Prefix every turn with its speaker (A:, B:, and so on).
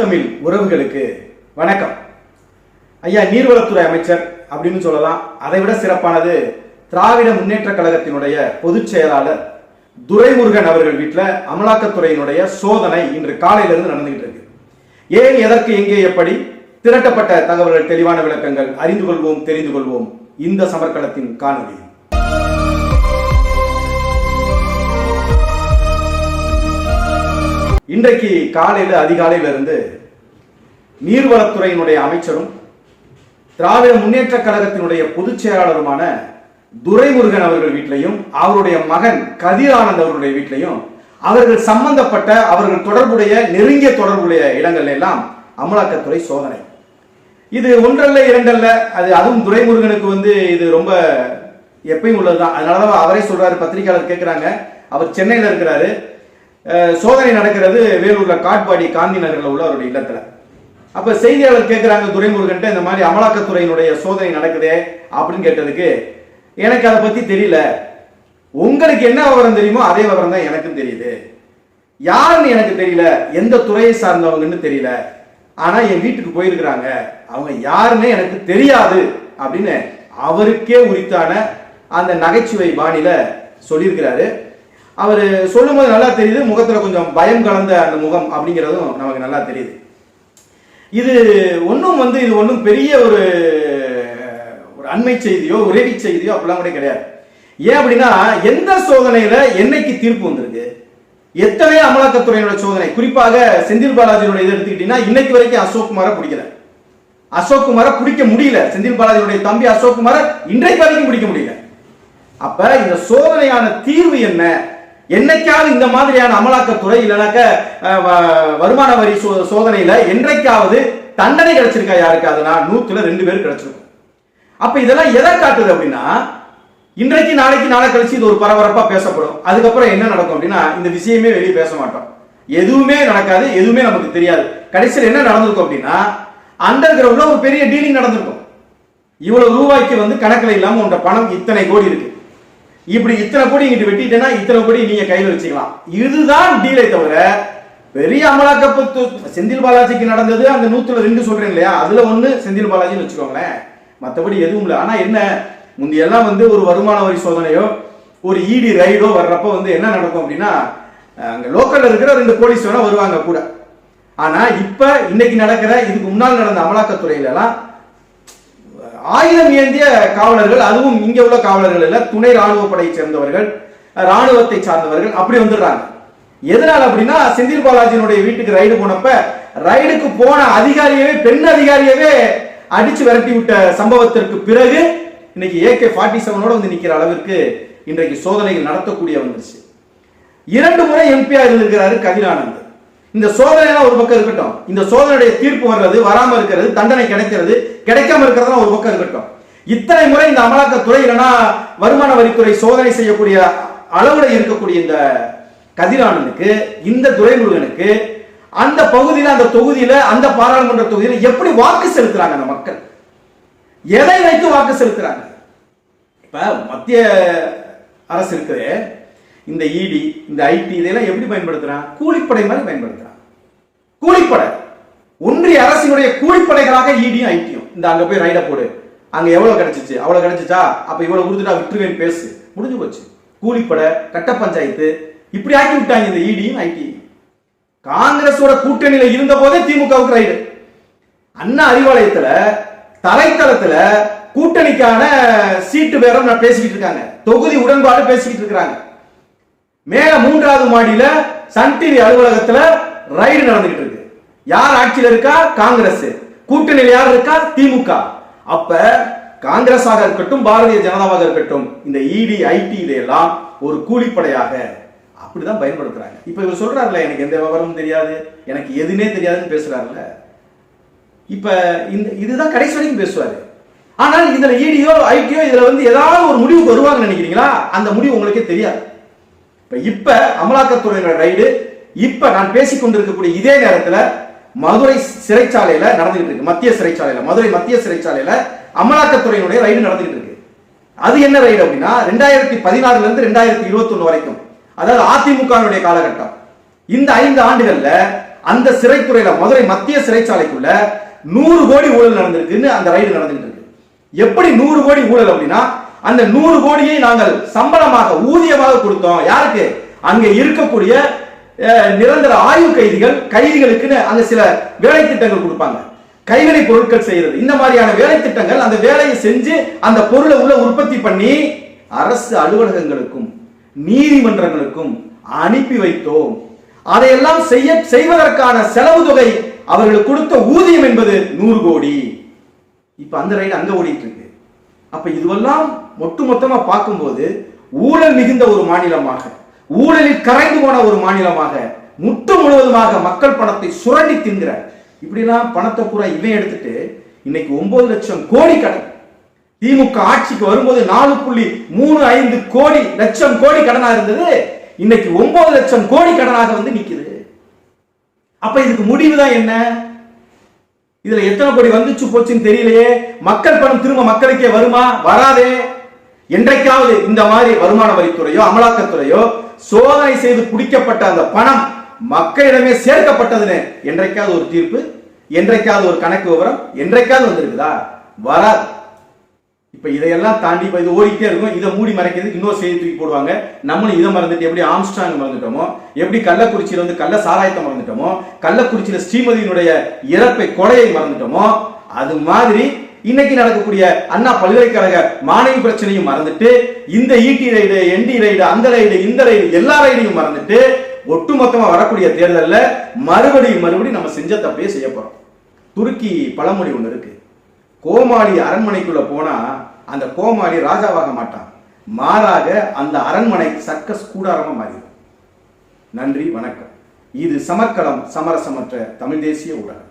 A: தமிழ் உறவுகளுக்கு வணக்கம். ஐயா நீர்வளத்துறை அமைச்சர் அப்படின்னு சொல்லலாம். அதை விட சிறப்பானது திராவிட முன்னேற்ற கழகத்தினுடைய பொதுச் செயலாளர் துரைமுருகன் அவர்கள் வீட்டில் அமலாக்கத்துறையினுடைய சோதனை இன்று காலையிலிருந்து நடந்துகிட்டு இருக்கு. ஏன் எதற்கு எங்கே எப்படி திரட்டப்பட்ட தகவல்கள் தெளிவான விளக்கங்கள் அறிந்து கொள்வோம் தெரிந்து கொள்வோம் இந்த சமர்க்களத்தின் காணொலி. இன்றைக்கு காலையில் அதிகாலையிலிருந்து நீர்வளத்துறையினுடைய அமைச்சரும் திராவிட முன்னேற்ற கழகத்தினுடைய பொதுச் செயலாளருமான துரைமுருகன் அவர்கள் வீட்டிலையும் அவருடைய மகன் கதிரானந்த் அவருடைய வீட்டிலையும் அவர்கள் சம்பந்தப்பட்ட அவர்கள் தொடர்புடைய நெருங்கிய தொடர்புடைய இடங்கள் எல்லாம் அமலாக்கத்துறை சோதனை. இது ஒன்றல்ல இரண்டல்ல அது அதுவும் துரைமுருகனுக்கு வந்து இது ரொம்ப எப்பயும் உள்ளதுதான். அதனாலதான் அவரே சொல்றாரு பத்திரிகையாளர் கேட்கிறாங்க அவர் சென்னையில இருக்கிறாரு. சோதனை நடக்கிறது வேலூர்ல காட்பாடி காந்தி நகரில் உள்ள அவருடைய இல்லத்துல. அப்ப செய்தியாளர் கேட்கிறாங்க துரைமுருகன் இந்த மாதிரி அமலாக்கத்துறையினுடைய சோதனை நடக்குதே அப்படின்னு கேட்டதுக்கு எனக்கு அதை பத்தி தெரியல. உங்களுக்கு என்ன விவரம் தெரியுமோ அதே விவரம் தான் எனக்கும் தெரியுது. யாருன்னு எனக்கு தெரியல. எந்த துறையை சார்ந்தவங்கன்னு தெரியல. ஆனா என் வீட்டுக்கு போயிருக்கிறாங்க. அவங்க யாருன்னு எனக்கு தெரியாது அப்படின்னு அவருக்கே உரித்தான அந்த நகைச்சுவை பாணியில சொல்லியிருக்கிறாரு. அவர் சொல்லும்போது நல்லா தெரியுது முகத்தில் கொஞ்சம் பயம் கலந்த அந்த முகம் அப்படிங்கிறதும் நமக்கு நல்லா தெரியுது. இது ஒன்றும் வந்து இது ஒன்றும் பெரிய ஒரு ஒரு அண்மை செய்தியோ உறவி செய்தியோ அப்படிலாம் கூட கிடையாது. ஏன் அப்படின்னா எந்த சோதனையில என்னைக்கு தீர்ப்பு வந்திருக்கு? எத்தனை அமலாக்கத்துறையினோட சோதனை? குறிப்பாக செந்தில் பாலாஜியோட இதை எடுத்துக்கிட்டீங்கன்னா இன்னைக்கு வரைக்கும் அசோக் குமாரை பிடிக்கல. அசோக் குமாரை பிடிக்க முடியல. செந்தில் பாலாஜியுடைய தம்பி அசோக் குமாரை இன்றைக்கு வரைக்கும் பிடிக்க முடியல. அப்ப இந்த சோதனையான தீர்வு என்ன? என்னைக்காவது இந்த மாதிரியான அமலாக்கத்துறை இல்லைனாக்க வ- வருமான வரி சோ- சோதனையில என்றைக்காவது தண்டனை கிடைச்சிருக்கா யாருக்காதுன்னா நூத்துல ரெண்டு பேர் கிடைச்சிருக்கும். அப்ப இதெல்லாம் எதை காட்டுது அப்படின்னா இன்றைக்கு நாளைக்கு நாளை கழிச்சு இது ஒரு பரபரப்பா பேசப்படும். அதுக்கப்புறம் என்ன நடக்கும் அப்படின்னா இந்த விஷயமே வெளியே பேச மாட்டோம். எதுவுமே நடக்காது எதுவுமே நமக்கு தெரியாது. கடைசியில் என்ன நடந்திருக்கும் அப்படின்னா அண்டர் கிரவுண்ட்ல ஒரு பெரிய டீலிங் நடந்திருக்கும். இவ்வளவு ரூபாய்க்கு வந்து கணக்கில் இல்லாம உன்ற பணம் இத்தனை கோடி இருக்கு. இப்படி இத்தனை கோடி இங்கிட்டு வெட்டிட்டேன்னா இத்தனை கோடி நீங்க கையில வச்சுக்கலாம். இதுதான் டீலை தவிர பெரிய அமலாக்கப்பத்து செந்தில் பாலாஜிக்கு நடந்தது அந்த நூத்துல ரெண்டு சொல்றேன் இல்லையா? அதுல ஒண்ணு செந்தில் பாலாஜின்னு வச்சுக்கோங்களேன். மத்தபடி எதுவும் இல்லை. ஆனா என்ன முந்தையெல்லாம் வந்து ஒரு வருமான வரி சோதனையோ ஒரு இடி ரைடோ வர்றப்ப வந்து என்ன நடக்கும் அப்படின்னா அங்க லோக்கல்ல இருக்கிற ரெண்டு போலீஸ் வேணா வருவாங்க கூட. ஆனா இப்ப இன்னைக்கு நடக்கிற இதுக்கு முன்னால் நடந்த அமலாக்கத்துறையில எல்லாம் ஆயுதம் ஏந்திய காவலர்கள் அதுவும் இங்க உள்ள காவலர்கள் இல்ல துணை ராணுவ படையை சேர்ந்தவர்கள் ராணுவத்தை சார்ந்தவர்கள் அப்படி வந்துடுறாங்க. எதனால அப்படின்னா செந்தில் பாலாஜியினுடைய வீட்டுக்கு ரைடு போனப்ப ரைடுக்கு போன அதிகாரியவே பெண் அதிகாரியவே அடிச்சு விரட்டி விட்ட சம்பவத்திற்கு பிறகு இன்னைக்கு ஏகே ஃபார்ட்டி செவனோட வந்து நிக்கிற அளவிற்கு இன்றைக்கு சோதனைகள் நடத்தக்கூடிய வந்துருச்சு. இரண்டு முறை எம்பியா இருந்திருக்கிறாரு கதிரானந்த் இந்த சோதனை ஒரு பக்கம் இருக்கட்டும். இந்த சோதனையுடைய தீர்ப்பு வர்றது வராம இருக்கிறது தண்டனை கிடைக்கிறது கிடைக்காம இருக்கிறதுலாம் ஒரு பக்கம் இருக்கட்டும். இத்தனை முறை இந்த அமலாக்கத்துறை இல்லைன்னா வருமான வரித்துறை சோதனை செய்யக்கூடிய அளவுல இருக்கக்கூடிய இந்த கதிரானனுக்கு இந்த துரைமுருகனுக்கு அந்த பகுதியில் அந்த தொகுதியில அந்த பாராளுமன்ற தொகுதியில் எப்படி வாக்கு செலுத்துறாங்க அந்த மக்கள்? எதை வைத்து வாக்கு செலுத்துறாங்க? இப்ப மத்திய அரசு இருக்குது இந்த இடி இந்த ஐடி இதெல்லாம் எப்படி பயன்படுத்துறான்? கூலிப்படை மாதிரி பயன்படுத்துறான். கூலிப்படை. ஒன்றிய அரசினுடைய கூலிப்படைகளாக இடியும் ஐடியும். இந்த அங்கே போய் ரைடை போடு. அங்கே எவ்வளோ கிடச்சிச்சு? அவ்வளோ கிடைச்சிச்சா? அப்போ இவ்வளோ கொடுத்துட்டா விட்டுருவேன் பேசு. முடிஞ்சு போச்சு. கூலிப்படை கட்ட பஞ்சாயத்து இப்படி ஆக்கி விட்டாங்க இந்த இடியும் ஐடி காங்கிரஸோட கூட்டணியில இருந்த போதே திமுகவுக்கு ரைடு அண்ணா அறிவாலயத்துல தரைத்தளத்துல கூட்டணிக்கான சீட்டு பேரம் நான் பேசிக்கிட்டு இருக்காங்க. தொகுதி உடன்பாடு பேசிக்கிட்டு இருக்கிறாங்க. மேல மூன்றாவது மாடியில சன் டிவி அலுவலகத்துல ரைடு நடந்துகிட்டு இருக்கு. யார் ஆட்சியில் இருக்கா? காங்கிரஸ். கூட்டணியில் யார் இருக்கா? திமுக. அப்ப காங்கிரஸாக இருக்கட்டும் பாரதிய ஜனதாவாக இருக்கட்டும் இந்த இடி ஐடி இதையெல்லாம் ஒரு கூலிப்படையாக அப்படிதான் பயன்படுத்துறாங்க. இப்ப இவர் சொல்றாருல எனக்கு எந்த விவரமும் தெரியாது எனக்கு எதுனே தெரியாதுன்னு பேசுறாருல இப்ப இந்த இதுதான் கடைசி வரைக்கும் பேசுவாரு. ஆனால் இதுல ஈடியோ ஐடியோ இதுல வந்து ஏதாவது ஒரு முடிவுக்கு வருவாங்கன்னு நினைக்கிறீங்களா? அந்த முடிவு உங்களுக்கே தெரியாது. இப்ப இப்ப அமலாக்கத்துறையினர் ரைடு இப்ப நான் பேசிக் கொண்டிருக்கக்கூடிய இதே நேரத்துல மதுரை சிறைச்சாலையில நடந்துகிட்டு இருக்கு. மத்திய சிறைச்சாலையில மதுரை மத்திய சிறைச்சாலையில அமலாக்கத்துறையினுடைய ரைடு நடந்துகிட்டு இருக்கு. அது என்ன ரைடு அப்படின்னா ரெண்டாயிரத்தி பதினாறுல இருந்து ரெண்டாயிரத்தி இருபத்தி ஒண்ணு வரைக்கும் அதாவது அதிமுகவினுடைய காலகட்டம். இந்த ஐந்து ஆண்டுகள்ல அந்த சிறைத்துறையில மதுரை மத்திய சிறைச்சாலைக்குள்ள நூறு கோடி ஊழல் நடந்திருக்குன்னு அந்த ரைடு நடந்துட்டு இருக்கு. எப்படி நூறு கோடி ஊழல் அப்படின்னா அந்த நூறு கோடியை நாங்கள் சம்பளமாக ஊதியமாக கொடுத்தோம். யாருக்கு? அங்க இருக்கக்கூடிய நிரந்தர ஆய்வு கைதிகள் கைதிகளுக்குன்னு அந்த சில வேலை திட்டங்கள் கொடுப்பாங்க. கைவினை பொருட்கள் செய்யறது. இந்த மாதிரியான வேலை திட்டங்கள் அந்த வேலையை செஞ்சு அந்த பொருளை உள்ள உற்பத்தி பண்ணி அரசு அலுவலகங்களுக்கும் நீதிமன்றங்களுக்கும் அனுப்பி வைத்தோம். அதையெல்லாம் செய்ய செய்வதற்கான செலவு தொகை அவர்களுக்கு கொடுத்த ஊதியம் என்பது நூறு கோடி. இப்ப அந்த ரயில் அங்க ஓடிட்டு இருக்கு அப்ப இதுவெல்லாம் ஒட்டுமொத்தமா பார்க்கும்போது ஊழல் மிகுந்த ஒரு மாநிலமாக ஊழலில் கரைந்து போன ஒரு மாநிலமாக முற்று முழுவதுமாக மக்கள் பணத்தை சுரண்டி தின்கிற. இப்படிலாம் பணத்தை பூரா இவன் எடுத்துட்டு இன்னைக்கு ஒன்பது லட்சம் கோடி கடன். திமுக ஆட்சிக்கு வரும்போது நாலு புள்ளி மூணு ஐந்து கோடி லட்சம் கோடி கடனா இருந்தது. இன்னைக்கு ஒன்பது லட்சம் கோடி கடனாக வந்து நிக்குது. அப்ப இதுக்கு முடிவு தான் என்ன? இதுல எத்தனை கோடி வந்துச்சு போச்சுன்னு தெரியலையே. மக்கள் பணம் திரும்ப மக்களுக்கே வருமா? வராதே. என்றைக்காவது இந்த மாதிரி வருமான வரித்துறையோ அமலாக்கத்துறையோ சோதனை செய்து குடிக்கப்பட்ட அந்த பணம் மக்களிடமே சேர்க்கப்பட்டதுன்னு என்றைக்காவது ஒரு தீர்ப்பு என்றைக்காவது ஒரு கணக்கு விவரம் என்றைக்காவது வந்திருக்குதா? வராது. இப்ப இதையெல்லாம் தாண்டி இப்ப இது ஓடிக்கிட்டே இருக்கும். இதை மூடி மறைக்கிறது இன்னொரு செய்தி தூக்கி போடுவாங்க. நம்மளும் இதை மறந்துட்டு எப்படி ஆம்ஸ்டாங் மறந்துட்டோமோ எப்படி கள்ளக்குறிச்சியில வந்து கள்ள சாராயத்தை மறந்துட்டோமோ கள்ளக்குறிச்சியில ஸ்ரீமதியினுடைய இறப்பை கொலையை மறந்துட்டோமோ அது மாதிரி இன்னைக்கு நடக்கக்கூடிய அண்ணா பல்கலைக்கழக மாணவி பிரச்சனையும் மறந்துட்டு இந்த ஈட்டி ரைடு என்டி ரைடு அந்த ரைடு இந்த ரைடு எல்லா ரைடையும் மறந்துட்டு ஒட்டுமொத்தமா வரக்கூடிய தேர்தலில் மறுபடியும் மறுபடியும் நம்ம செஞ்ச தப்பே செய்ய போறோம். துருக்கி பழமொழி ஒன்று இருக்கு. கோமாளி அரண்மனைக்குள்ள போனா அந்த கோமாளி ராஜாவாக மாட்டான். மாறாக அந்த அரண்மனை சர்க்கஸ் கூடாரமா மாறிடும். நன்றி வணக்கம். இது சமர்க்களம் சமரசமற்ற தமிழ் தேசிய ஊடகம்.